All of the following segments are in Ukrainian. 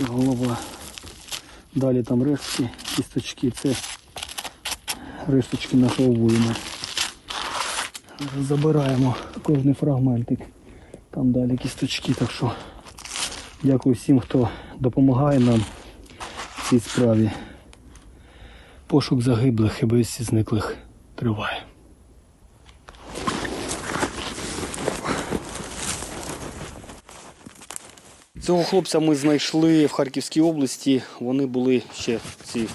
Це голова. Далі там рештки, кісточки, це решточки нашого воїна. Забираємо кожний фрагментик. Там далі кісточки, так що дякую всім, хто допомагає нам в цій справі. Пошук загиблих і безвісті зниклих триває. Цього хлопця ми знайшли в Харківській області. Вони були ще ці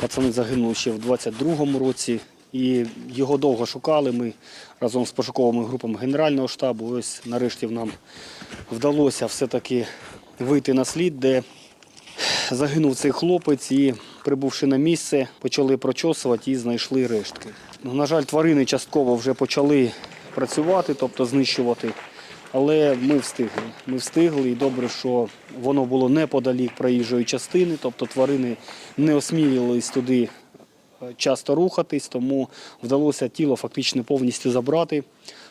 пацани загинули ще в 22-му році. І його довго шукали. Ми разом з пошуковими групами Генерального штабу. Ось нарешті нам вдалося все-таки вийти на слід, де загинув цей хлопець і, прибувши на місце, почали прочосувати і знайшли рештки. Ну, На жаль, тварини частково вже почали працювати, тобто знищувати. Але ми встигли. Ми встигли, і добре, що воно було неподалік проїжджої частини, тобто тварини не осмілились туди е, часто рухатись, тому вдалося тіло фактично повністю забрати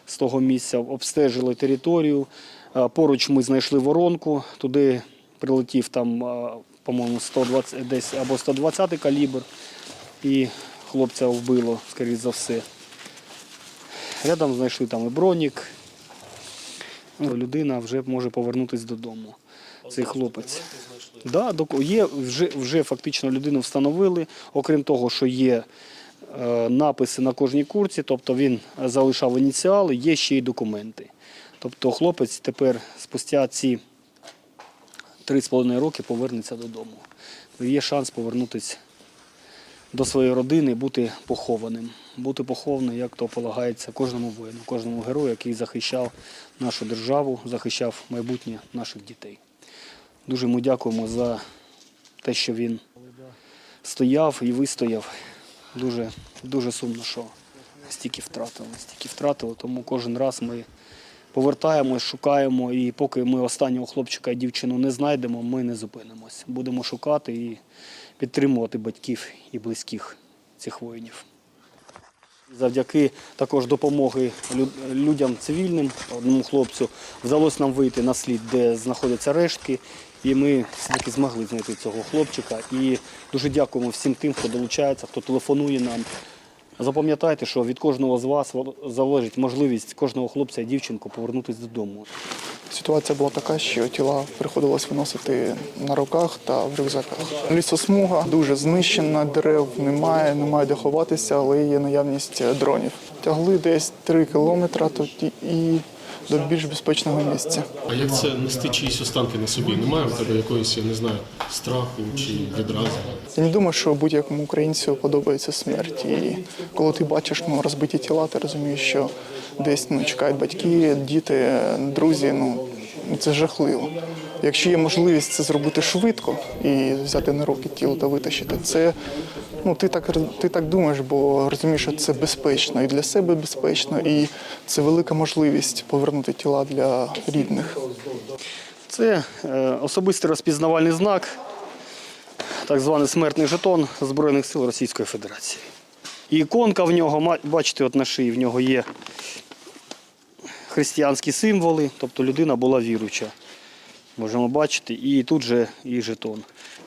з того місця, обстежили територію. Е, Поруч ми знайшли воронку, туди прилетів там, е, по-моєму, 120, десь або 120 калібр, і хлопця вбило, скоріш за все. Рядом знайшли там і бронік. Ну, людина вже може повернутися додому. Цей хлопець. Да, є, вже, вже фактично людину встановили, окрім того, що є е, написи на кожній курці, тобто він залишав ініціали, є ще й документи. Тобто хлопець тепер спустя ці 3,5 роки повернеться додому. Є шанс повернутися до своєї родини, бути похованим. Бути похованим, як то полагається кожному воїну, кожному герою, який захищав нашу державу, захищав майбутнє наших дітей. Дуже йому дякуємо за те, що він стояв і вистояв. Дуже, дуже сумно, що стільки втратили, стільки втратили, тому кожен раз ми повертаємось, шукаємо, і поки ми останнього хлопчика і дівчину не знайдемо, ми не зупинимось. Будемо шукати і підтримувати батьків і близьких цих воїнів. Завдяки також допомоги людям цивільним, одному хлопцю, вдалося нам вийти на слід, де знаходяться рештки, і ми все-таки змогли знайти цього хлопчика. І дуже дякуємо всім тим, хто долучається, хто телефонує нам. Запам'ятайте, що від кожного з вас залежить можливість кожного хлопця і дівчинку повернутися додому. Ситуація була така, що тіла приходилось виносити на руках та в рюкзаках. Лісосмуга дуже знищена, дерев немає, немає де ховатися, але є наявність дронів. Тягли десь три кілометри тоді і до більш безпечного місця. А як це нести чиїсь останки на собі? Немає в тебе якоїсь, я не знаю, страху чи відрази? Я не думаю, що будь-якому українцю подобається смерть. І коли ти бачиш ну, розбиті тіла, ти розумієш, що десь ну, чекають батьки, діти, друзі. Ну це жахливо. Якщо є можливість це зробити швидко і взяти на руки тіло та витащити, це ну ти так ти так думаєш, бо розумієш, що це безпечно і для себе безпечно, і це велика можливість повернути тіла для рідних. Це е, особистий розпізнавальний знак, так званий смертний жетон Збройних сил Російської Федерації. І іконка в нього, бачите, от на шиї в нього є християнські символи, тобто людина була віруюча. Можемо бачити, і тут же і жетон.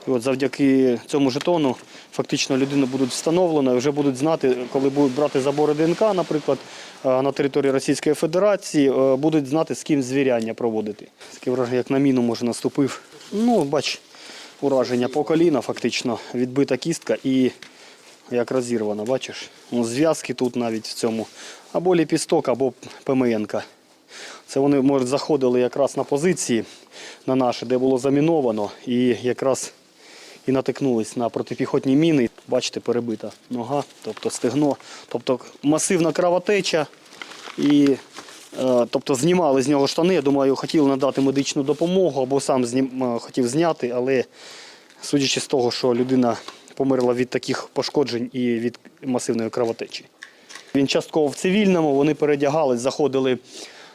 І от завдяки цьому жетону фактично людина буде встановлена і вже будуть знати, коли будуть брати забори ДНК, наприклад, е, на території Російської Федерації, е, будуть знати, з ким звіряння проводити. Таке враження, як на міну може наступив. Ну, бач, ураження по коліна, фактично, відбита кістка і як розірвана, бачиш? Ну, зв'язки тут навіть в цьому. Або ліпісток, або ПМНка. Це вони, може, заходили якраз на позиції на наші, де було заміновано, і якраз і натикнулись на протипіхотні міни. Бачите, перебита нога, тобто стегно, тобто масивна кровотеча. І е, тобто знімали з нього штани. Я думаю, хотіли надати медичну допомогу або сам знім, е, хотів зняти, але судячи з того, що людина померла від таких пошкоджень і від масивної кровотечі. Він частково в цивільному, вони передягались, заходили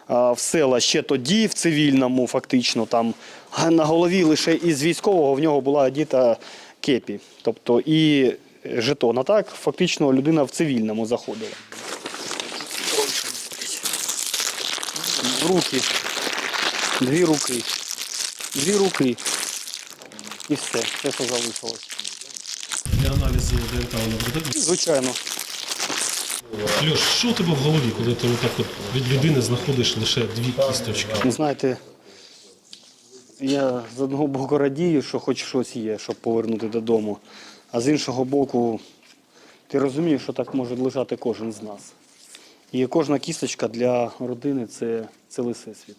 в села ще тоді, в цивільному, фактично. Там а на голові лише із військового в нього була одіта кепі, тобто і жетон. А так, фактично, людина в цивільному заходила. В руки. Дві руки. Дві руки. І все, те, що залишилось. Для аналізу ДНК вона придатна? Звичайно. Льош, що у тебе в голові, коли ти отак от від людини знаходиш лише дві кісточки? Ви знаєте, я з одного боку радію, що хоч щось є, щоб повернути додому. А з іншого боку, ти розумієш, що так може лежати кожен з нас. І кожна кісточка для родини це цілий всесвіт.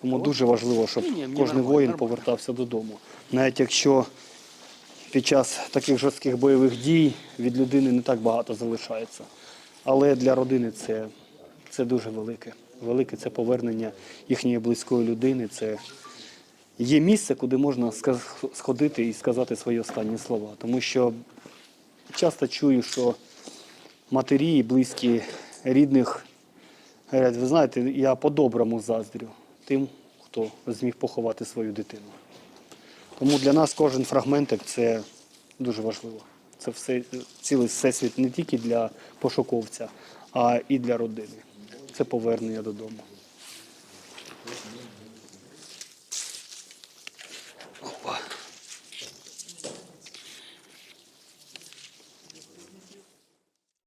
Тому дуже важливо, щоб кожен воїн повертався додому. Навіть якщо під час таких жорстких бойових дій від людини не так багато залишається. Але для родини це, це дуже велике. Велике це повернення їхньої близької людини. Це є місце, куди можна сходити і сказати свої останні слова. Тому що часто чую, що матері близькі рідних говорять, ви знаєте, я по-доброму заздрю тим, хто зміг поховати свою дитину. Тому для нас кожен фрагментик це дуже важливо це все цілий всесвіт не тільки для пошуковця, а і для родини. Це повернення додому.